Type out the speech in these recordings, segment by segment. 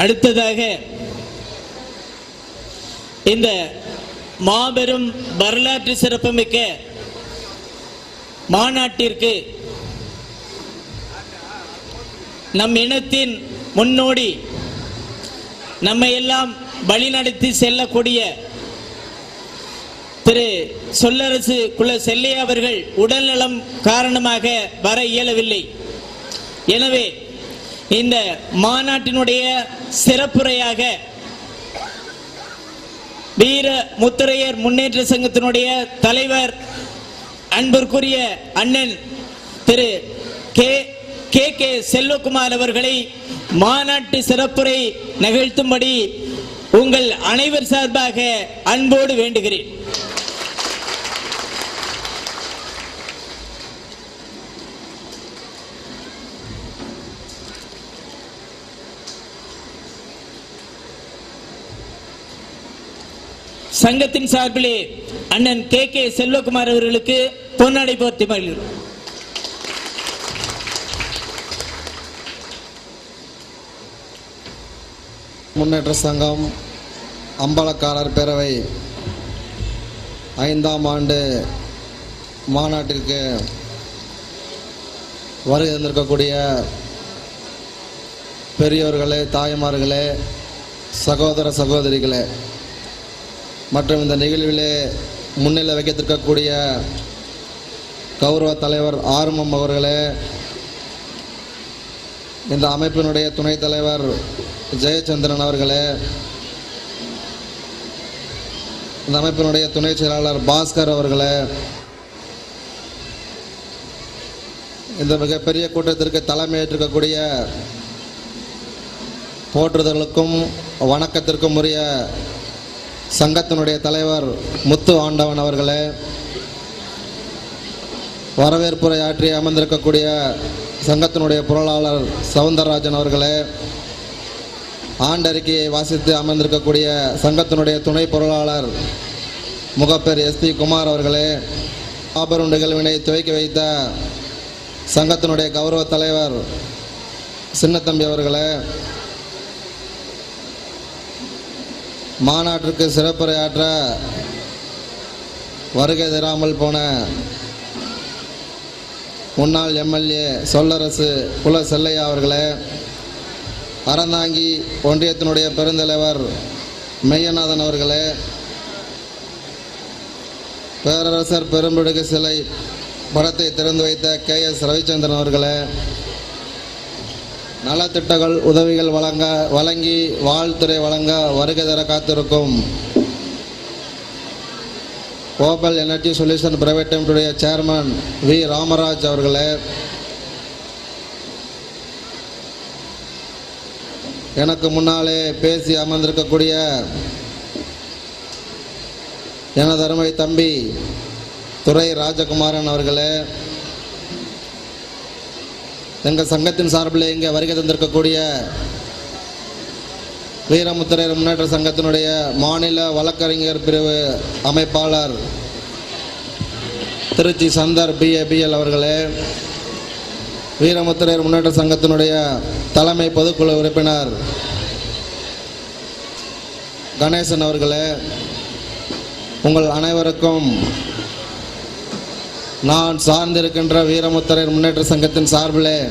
அடுத்ததாக இந்த மாபெரும் வரலாற்று சிறப்புமிக்க மாநாட்டிற்கு நம் இனத்தின் முன்னோடி நம்மை எல்லாம் வழிநடத்தி செல்லக்கூடிய திரு சொல்லரசு குல செல்லையா அவர்கள் உடல்நலம் காரணமாக வர இயலவில்லை. எனவே இந்த மாநாட்டினுடைய சிறப்புரையாக வீர முத்துரையர் முன்னேற்ற சங்கத்தினுடைய தலைவர் அன்பிற்குரிய அண்ணன் Thiru K K K Selvakumar அவர்களை மாநாட்டு சிறப்புரை நிகழ்த்தும்படி உங்கள் அனைவர் சார்பாக அன்போடு வேண்டுகிறேன். சங்கத்தின் சார்பிலே அண்ணன் கே. கே. செல்வகுமார் அவர்களுக்கு பொன்னாடை போர்த்தி மகிழ்கிறோம் முன்னேற்ற சங்கம் அம்பலக்காரர் பேரவை ஐந்தாம் ஆண்டு மாநாட்டிற்கு வருகை தந்திருக்கக்கூடிய பெரியோர்களே தாய்மார்களே சகோதர சகோதரிகளே மற்றும் இந்த நிகழ்விலே முன்னிலை வைக்கத்திருக்கக்கூடிய கௌரவ தலைவர் ஆர்மம் அவர்களே இந்த அமைப்பினுடைய துணைத் தலைவர் ஜெயச்சந்திரன் அவர்களே இந்த அமைப்பினுடைய துணை செயலாளர் பாஸ்கர் அவர்களே இந்த மிகப்பெரிய கூட்டத்திற்கு தலைமையேற்றிருக்கக்கூடிய போற்றுதலுக்கும் வணக்கத்திற்கும் உரிய சங்கத்தினுடைய தலைவர் முத்து ஆண்டவன் அவர்களே வரவேற்புரை ஆற்றி அமர்ந்திருக்கக்கூடிய சங்கத்தினுடைய பொருளாளர் சவுந்தரராஜன் அவர்களே ஆண்டறிக்கையை வாசித்து அமர்ந்திருக்கக்கூடிய சங்கத்தினுடைய துணை பொருளாளர் முகப்பேர் எஸ்பி குமார் அவர்களே ஆபரும் நிகழ்வினை துவக்கி வைத்த சங்கத்தினுடைய கௌரவ தலைவர் சின்னத்தம்பி அவர்களே மாநாட்டிற்கு சிறப்புரையாற்ற வருகை தராமல் போன முன்னாள் எம்எல்ஏ சொல்லரசு குல செல்லையா அவர்களே அறந்தாங்கி ஒன்றியத்தினுடைய பெருந்தலைவர் மெய்யநாதன் அவர்களே பேரரசர் பெரும்பிடுகு சிலை படத்தை திறந்து வைத்த கே எஸ் ரவிச்சந்திரன் அவர்களே நலத்திட்டங்கள் உதவிகள் வழங்க வழங்கி வாழ்த்துறை வழங்க வருகை தர காத்திருக்கும் ஓபல் எனர்ஜி சொல்யூஷன் பிரைவேட் லிமிட்டுடைய சேர்மன் வி ராமராஜ் அவர்களே. எனக்கு முன்னாலே பேசி அமர்ந்திருக்கக்கூடிய எனது அருமை தம்பி துரை ராஜகுமாரன் அவர்களே. எங்கள் சங்கத்தின் சார்பில் இங்கே வருகை தந்திருக்கக்கூடிய வீரமுத்திரையர் முன்னேற்ற சங்கத்தினுடைய மாநில வழக்கறிஞர் பிரிவு அமைப்பாளர் திருச்சி சந்தர் பிஏபிஎல் அவர்களே வீரமுத்திரையர் முன்னேற்ற சங்கத்தினுடைய தலைமை பொதுக்குழு உறுப்பினர் கணேசன் அவர்களே உங்கள் அனைவருக்கும் நான் சார்ந்திருக்கின்ற வீரமுத்திரையர் முன்னேற்ற சங்கத்தின் சார்பிலே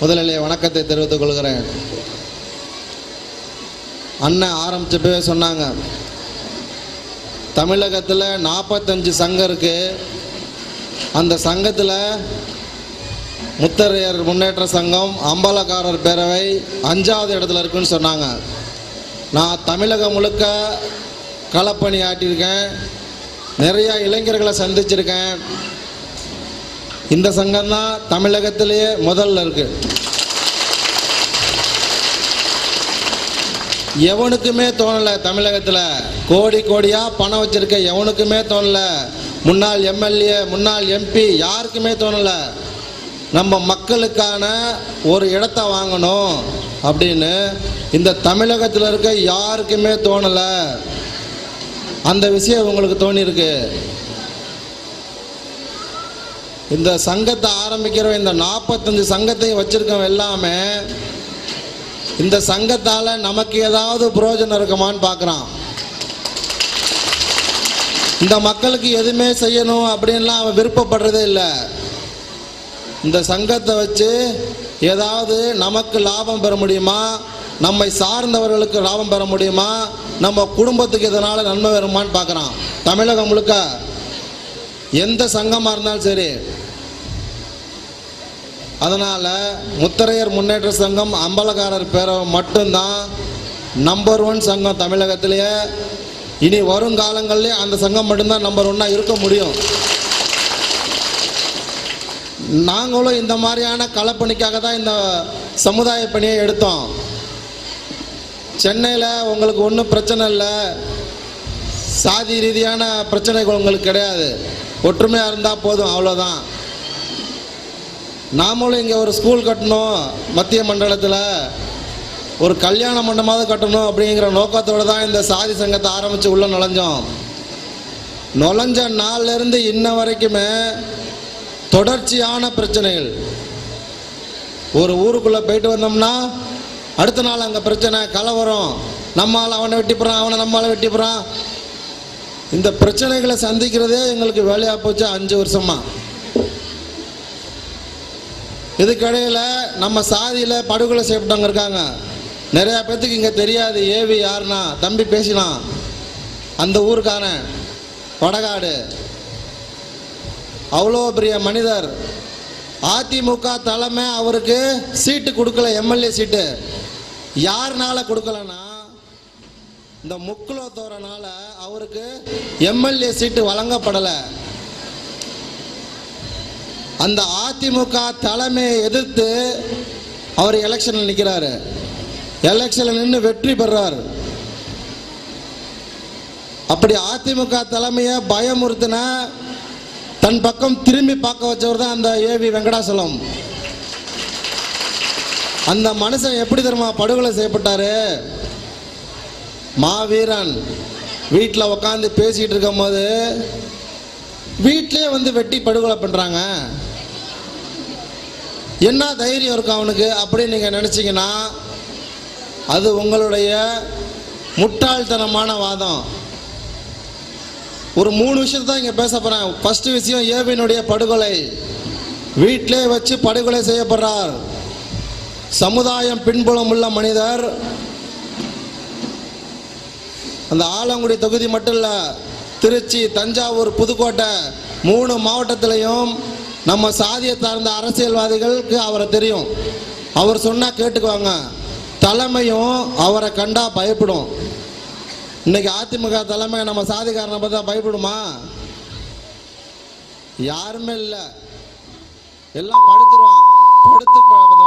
முதலிலே வணக்கத்தை தெரிவித்துக் கொள்கிறேன். அண்ணன் ஆரம்பிச்சப்பவே சொன்னாங்க தமிழகத்தில் நாற்பத்தஞ்சு சங்கம் இருக்கு. அந்த சங்கத்தில் முத்தரையர் முன்னேற்ற சங்கம் அம்பலக்காரர் பேரவை அஞ்சாவது இடத்துல இருக்குன்னு சொன்னாங்க. நான் தமிழகம் முழுக்க களப்பணி ஆட்டியிருக்கேன். நிறைய இளைஞர்களை சந்திச்சிருக்கேன். இந்த சங்கம் தான் தமிழகத்திலேயே முதல்ல இருக்கு. எவனுக்குமே தோணலை தமிழகத்தில். கோடி கோடியா பணம் வச்சிருக்க எவனுக்குமே தோணல. முன்னாள் எம்எல்ஏ முன்னாள் எம்பி யாருக்குமே தோணல. நம்ம மக்களுக்கான ஒரு இடத்த வாங்கணும் அப்படின்னு இந்த தமிழகத்தில் இருக்க யாருக்குமே தோணலை. அந்த விஷயம் உங்களுக்கு தோணியிருக்கு. இந்த சங்கத்தை ஆரம்பிக்கிற இந்த நாற்பத்தஞ்சு சங்கத்தையும் வச்சிருக்கவன் எல்லாமே. இந்த சங்கத்தால் நமக்கு ஏதாவது பிரயோஜனம் இருக்குமான்னு பார்க்குறான் இந்த மக்களுக்கு எதுவுமே செய்யணும் அப்படின்லாம் அவன் விருப்பப்படுறதே இல்லை. இந்த சங்கத்தை வச்சு ஏதாவது நமக்கு லாபம் பெற முடியுமா? நம்மை சார்ந்தவர்களுக்கு லாபம் பெற முடியுமா? நம்ம குடும்பத்துக்கு இதனால் நன்மை வருமான்னு பார்க்குறான் தமிழகம் முழுக்க எந்த சங்கமாக இருந்தாலும் சரி. அதனால் முத்தரையர் முன்னேற்ற சங்கம் அம்பலக்காரர் பேரவை மட்டும்தான் நம்பர் ஒன் சங்கம் தமிழகத்திலேயே. இனி வருங்காலங்களிலே அந்த சங்கம் மட்டும்தான் நம்பர் ஒன்னாக இருக்க முடியும். நாங்களும் இந்த மாதிரியான களப்பணிக்காக தான் இந்த சமுதாய பணியை எடுத்தோம். சென்னையில் உங்களுக்கு ஒன்றும் பிரச்சனை இல்லை. சாதி ரீதியான பிரச்சனைகள் உங்களுக்கு கிடையாது. ஒற்றுமையாக இருந்தால் போதும் அவ்வளோதான் நாமளும் இங்கே ஒரு ஸ்கூல் கட்டணும் மத்திய மண்டலத்தில். ஒரு கல்யாண மண்டபமாவது கட்டணும் அப்படிங்கிற நோக்கத்தோடு தான் இந்த சாதி சங்கத்தை ஆரம்பித்து உள்ளே நுழைஞ்சோம். நுழைஞ்ச நாள்ல இருந்து இன்ன வரைக்குமே தொடர்ச்சியான பிரச்சனைகள். ஒரு ஊருக்குள்ளே போயிட்டு வந்தோம்னா அடுத்த நாள் அங்கே பிரச்சனை கலவரம். நம்மால் அவனை வெட்டிப்புறான் அவனை நம்மளால் வெட்டிப்புறான் இந்த பிரச்சனைகளை சந்திக்கிறதே எங்களுக்கு வேலையாக போச்சு அஞ்சு வருஷமா. இதுக்கடையில் நம்ம சாதியில் படுகொலை செய்யப்பட்டவங்க இருக்காங்க. நிறையா பேர்த்துக்கு இங்கே தெரியாது ஏவி யாருன்னா தம்பி பேசினான். அந்த ஊருக்காரன் வடகாடு. அவ்வளோ பெரிய மனிதர். அதிமுக தலைமை அவருக்கு சீட்டு கொடுக்கல எம்எல்ஏ சீட்டு. யாருனால கொடுக்கலன்னா இந்த முக்குலோ தோறனால அவருக்கு எம்எல்ஏ சீட்டு வழங்கப்படலை. அந்த அதிமுக தலைமையை எதிர்த்து அவர் எலெக்ஷனில் நிற்கிறாரு எலெக்ஷனில் நின்று வெற்றி பெறார். அப்படி அதிமுக தலைமையை பயமுறுத்தின தன் பக்கம் திரும்பி பார்க்க வச்சவர் தான் அந்த ஏவி வெங்கடாசலம். அந்த மனுஷன் எப்படி தெரியுமா படுகொலை செய்யப்பட்டாரு? மாவீரன் வீட்டில் உட்காந்து பேசிகிட்டு இருக்கும் போது வீட்டிலே வந்து வெட்டி படுகொலை பண்ணுறாங்க என்ன தைரியம் இருக்கும் அவனுக்கு? அப்படின்னு நீங்கள் நினச்சிங்கன்னா அது உங்களுடைய முட்டாள்தனமான வாதம். ஒரு மூணு விஷயத்தை தான் இங்கே பேச போகிறேன் ஃபஸ்ட்டு விஷயம் ஏவினுடைய படுகொலை. வீட்டிலே வச்சு படுகொலை செய்யப்படுறார். சமுதாயம் பின்புலம் உள்ள மனிதர் அந்த ஆலங்குடி தொகுதி மட்டும் இல்லை திருச்சி தஞ்சாவூர் புதுக்கோட்டை மூணு மாவட்டத்திலையும் நம்ம சாதியை சார்ந்த அரசியல்வாதிகளுக்கு அவரை தெரியும். அவர் சொன்னால் கேட்டுக்குவாங்க. தலைமையும் அவரை கண்டா பயப்படும். இன்னைக்கு அதிமுக தலைமை நம்ம சாதிக்காரனை பார்த்தா பயப்படுமா? யாருமே இல்லை. எல்லாம் படுத்துருவான். படுத்து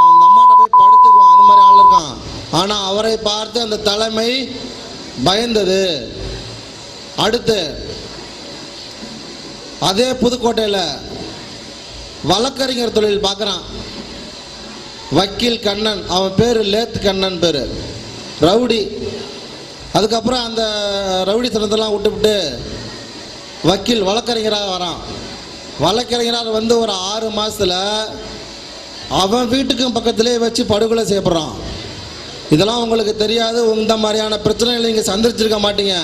அந்த அம்மாட்ட போய் படுத்துக்குவான். அது மாதிரி ஆள் இருக்கான். ஆனால் அவரை பார்த்து அந்த தலைமை பயந்தது. அடுத்து அதே புதுக்கோட்டையில் வழக்கறிஞர் தொழில் பார்க்குறான். வக்கீல் கண்ணன் அவன் பேர் லேத் கண்ணன் பேர். ரவுடி. அதுக்கப்புறம் அந்த ரவுடி தனத்தெல்லாம் விட்டுவிட்டு வக்கீல் வழக்கறிஞராக வரான். வழக்கறிஞராக வந்து ஒரு ஆறு மாதத்தில் அவன் வீட்டுக்கும் பக்கத்திலே வச்சு படுகொலை செய்யப்படுறான். இதெல்லாம் உங்களுக்கு தெரியாது. இந்த மாதிரியான பிரச்சனைகளை நீங்கள் சந்திச்சிருக்க மாட்டீங்க.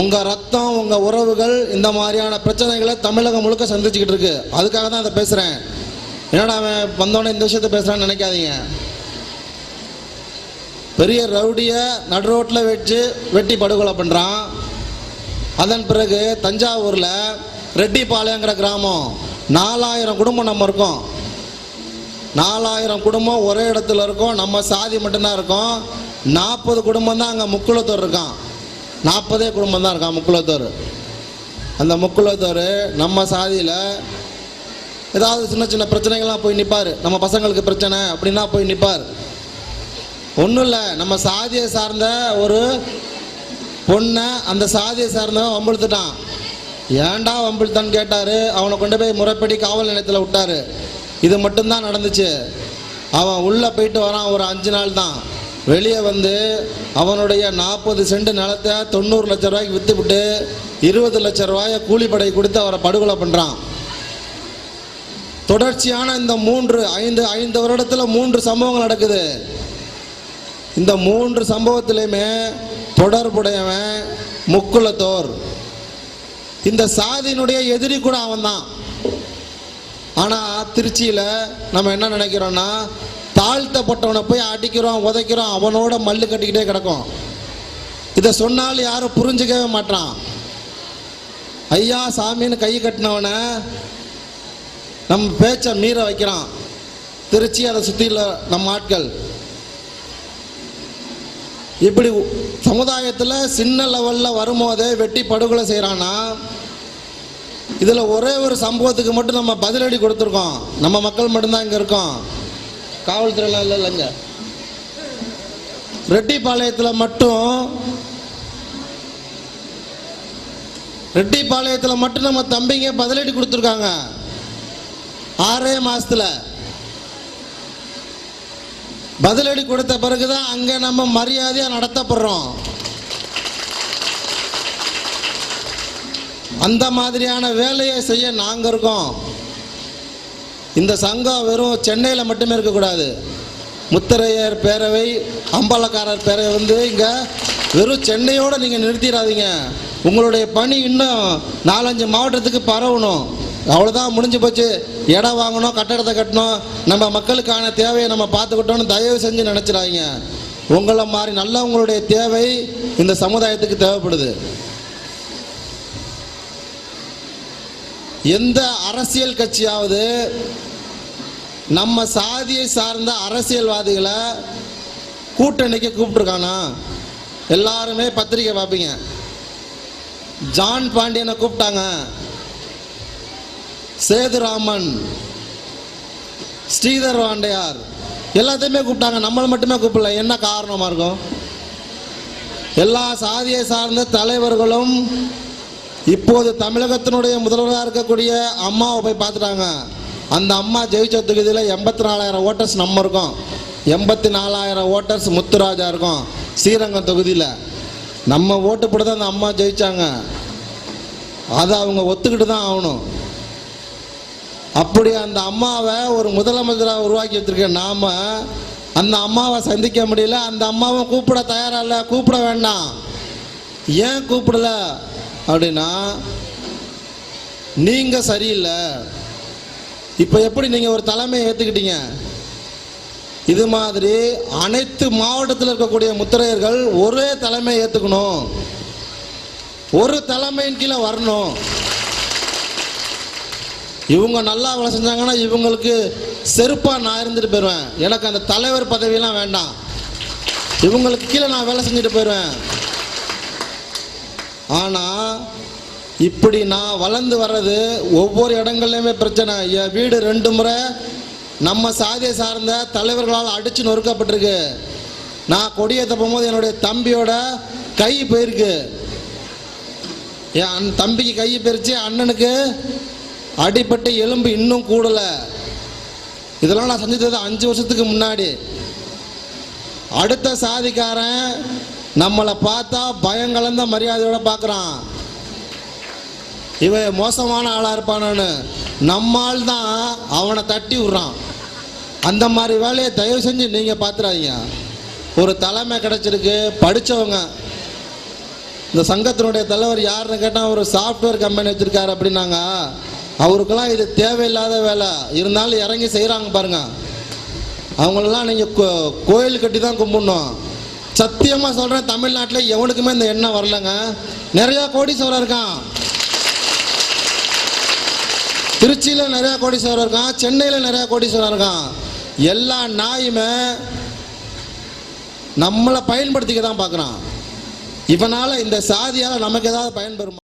உங்கள் ரத்தம் உங்கள் உறவுகள் இந்த மாதிரியான பிரச்சனைகளை தமிழகம் முழுக்க சந்திச்சுக்கிட்டு இருக்கு. அதுக்காக தான் அதை பேசுகிறேன் என்னடா அவன் வந்தோடனே இந்த விஷயத்தை பேசுகிறான்னு நினைக்காதீங்க. பெரிய ரவுடியை நடு ரோட்டில் வச்சு வெட்டி படுகொலை பண்ணுறான் அதன் பிறகு தஞ்சாவூரில் ரெட்டிப்பாளையங்கிற கிராமம் நாலாயிரம் குடும்பம் நம்ம இருக்கோம். நாலாயிரம் குடும்பம் ஒரே இடத்துல இருக்கோம். நம்ம சாதி மட்டும்தான் இருக்கோம். நாற்பது குடும்பம் தான் அங்கே முக்குளத்தூர் இருக்கான். நாற்பதே குடும்பம் தான் இருக்கான் முக்குளத்தூர். அந்த முக்குளத்தூர் நம்ம சாதியில் ஏதாவது சின்ன சின்ன பிரச்சனைகள்லாம் போய் நிற்பார் நம்ம பசங்களுக்கு பிரச்சனை அப்படின்னா போய் நிற்பார் ஒன்றும் இல்லை. நம்ம சாதியை சார்ந்த ஒரு பொண்ணை அந்த சாதியை சார்ந்தவன் வம்பிழுத்துட்டான். ஏன்டா வம்பிழுத்தான்னு கேட்டார். அவனை கொண்டு போய் முறைப்படி காவல் நிலையத்தில் விட்டாரு. இது மட்டும்தான் நடந்துச்சு. அவன் உள்ளே போயிட்டு வரான் ஒரு அஞ்சு நாள் தான். வெளியே வந்து அவனுடைய நாற்பது சென்ட் நிலத்தை தொண்ணூறு லட்ச ரூபாய்க்கு விற்றுவிட்டு இருபது லட்ச ரூபாயை கூலிப்படை கொடுத்து அவரை படுகொலை பண்ணுறான் தொடர்ச்சியான இந்த மூன்று ஐந்து ஐந்து வருடத்தில் மூன்று சம்பவங்கள் நடக்குது. இந்த மூன்று சம்பவத்திலையுமே தொடர்புடையவன் முக்குலத்தோர் இந்த சாதியினுடைய எதிரி கூட அவன்தான். ஆனால் திருச்சியில் நம்ம என்ன நினைக்கிறோன்னா தாழ்த்தப்பட்டவனை போய் அடிக்கிறோம் உதைக்கிறோம் அவனோட மல்லு கட்டிக்கிட்டே கிடக்கும். இதை சொன்னால் யாரும் புரிஞ்சுக்கவே மாட்டான். ஐயா சாமின்னு கை கட்டினவனை நம்ம பேச்சை மீற வைக்கிறான். திருச்சி அதை சுற்றில நம்ம ஆட்கள். இப்படி சமுதாயத்தில் சின்ன லெவலில் வரும்போதே வெட்டி படுகொலை செய்கிறான்னா இதில் ஒரே ஒரு சம்பவத்துக்கு மட்டும் நம்ம பதிலடி கொடுத்துருக்கோம். நம்ம மக்கள் மட்டும்தான் இங்கே இருக்கோம். காவல்துறையில் இல்லை இல்லைங்க ரெட்டிப்பாளையத்தில் மட்டும் ரெட்டிப்பாளையத்தில் மட்டும் நம்ம தம்பிங்க பதிலடி கொடுத்துருக்காங்க. ஆறே மாதத்தில் பதிலடி கொடுத்த பிறகுதான் அங்கே நம்ம மரியாதையாக நடத்தப்படுறோம். அந்த மாதிரியான வேலையை செய்ய நாங்கள் இருக்கோம். இந்த சங்கம் வெறும் சென்னையில் மட்டுமே இருக்கக்கூடாது முத்தரையர் பேரவை அம்பலக்காரர் பேரவை வந்து இங்கே வெறும் சென்னையோடு நீங்கள் நிறுத்திடாதீங்க. உங்களுடைய பணி இன்னும் நாலஞ்சு மாவட்டத்துக்கு பரவணும். அவ்வளோதான் முடிஞ்சு போச்சு. இடம் வாங்கணும் கட்டடத்தை கட்டணும். நம்ம மக்களுக்கான தேவையை நம்ம பார்த்துக்கிட்டோம்னு தயவு செஞ்சு நினச்சிடாதீங்க. உங்களை மாதிரி நல்லவங்களுடைய தேவை இந்த சமுதாயத்துக்கு தேவைப்படுது. எந்த அரசியல் கட்சியாவது நம்ம சாதியை சார்ந்த அரசியல்வாதிகளை கூட்டணிக்கு கூப்பிட்டுருக்கானா? எல்லாருமே பத்திரிக்கை பார்ப்பீங்க. ஜான் பாண்டியனை கூப்பிட்டாங்க. சேதுராமன் ஸ்ரீதர் வாண்டையார் எல்லாத்தையுமே கூப்பிட்டாங்க. நம்மளை மட்டுமே கூப்பிடல. என்ன காரணமாக இருக்கும்? எல்லா சாதியை சார்ந்த தலைவர்களும் இப்போது தமிழகத்தினுடைய முதல்வராக இருக்கக்கூடிய அம்மாவை போய் பார்த்துட்டாங்க. அந்த அம்மா ஜெயிச்ச தொகுதியில் எண்பத்தி நாலாயிரம் ஓட்டர்ஸ் நம்ம இருக்கோம். எண்பத்தி நாலாயிரம் ஓட்டர்ஸ் முத்துராஜா இருக்கும். ஸ்ரீரங்கம் தொகுதியில். நம்ம ஓட்டு போட்டு தான் அந்த அம்மா ஜெயிச்சாங்க. அதை அவங்க ஒத்துக்கிட்டு தான் ஆகணும். அப்படி அந்த அம்மாவை ஒரு முதலமைச்சராக உருவாக்கி வச்சிருக்க நாம் அந்த அம்மாவை சந்திக்க முடியல. அந்த அம்மாவை கூப்பிட தயாராக இல்லை? கூப்பிட வேண்டாம். ஏன் கூப்பிடல? அப்படின்னா நீங்க சரியில்லை. இப்போ எப்படி நீங்க ஒரு தலைமையை ஏத்துக்கிட்டீங்க? இது மாதிரி அனைத்து மாவட்டத்தில் இருக்கக்கூடிய முத்திரையர்கள் ஒரே தலைமையை ஏத்துக்கணும். ஒரு தலைமையின் கீழே வரணும். இவங்க நல்லா வேலை செஞ்சாங்கன்னா இவங்களுக்கு செருப்பா நான் இருந்துட்டு போயிடுவேன் எனக்கு அந்த தலைவர் பதவியெல்லாம் வேண்டாம். இவங்களுக்கு கீழே நான் வேலை செஞ்சுட்டு போயிடுவேன் ஆனால் இப்படி நான் வளர்ந்து வர்றது ஒவ்வொரு இடங்கள்லையுமே பிரச்சனை. என் வீடு ரெண்டு முறை நம்ம சாதியை சார்ந்த தலைவர்களால் அடித்து நொறுக்கப்பட்டிருக்கு. நான் கொடியேற்ற போகும்போது என்னுடைய தம்பியோட கை போயிருக்கு. என் தம்பிக்கு கை போயிருச்சு அண்ணனுக்கு அடிப்பட்டு எலும்பு இன்னும் கூடலை. இதெல்லாம் நான் செஞ்சது அஞ்சு வருஷத்துக்கு முன்னாடி. அடுத்த சாதிக்காரன் நம்மளை பார்த்தா பயம் கலந்த மரியாதையோட பார்க்குறான். இவன் மோசமான ஆளாக இருப்பானு நம்மால் தான் அவனை தட்டி விட்றான். அந்த மாதிரி வேலையை தயவு செஞ்சு நீங்கள் பார்த்துறாதீங்க ஒரு தலைமை கிடைச்சிருக்கு படித்தவங்க இந்த சங்கத்தினுடைய தலைவர் யாருன்னு கேட்டால் ஒரு சாஃப்ட்வேர் கம்பெனி வச்சுருக்காரு அப்படின்னாங்க. அவருக்கெல்லாம் இது தேவையில்லாத வேலை. இருந்தாலும் இறங்கி செய்கிறாங்க பாருங்கள் அவங்களெல்லாம் நீங்கள் கோயில் கட்டி தான் கும்பிடணும். சத்தியமாக சொல்கிறேன் தமிழ்நாட்டில் எவனுக்குமே இந்த எண்ணம் வரலங்க. நிறையா கோடீஸ்வரர் இருக்கான். திருச்சியில் நிறையா கோடீஸ்வரர் இருக்கான் சென்னையில் நிறையா கோடீஸ்வரர் இருக்கான். எல்லா நாயுமே நம்மளை பயன்படுத்திக்க தான் பார்க்குறான். இவனால் இந்த சாதியால் நமக்கு ஏதாவது பயன்பெறுமா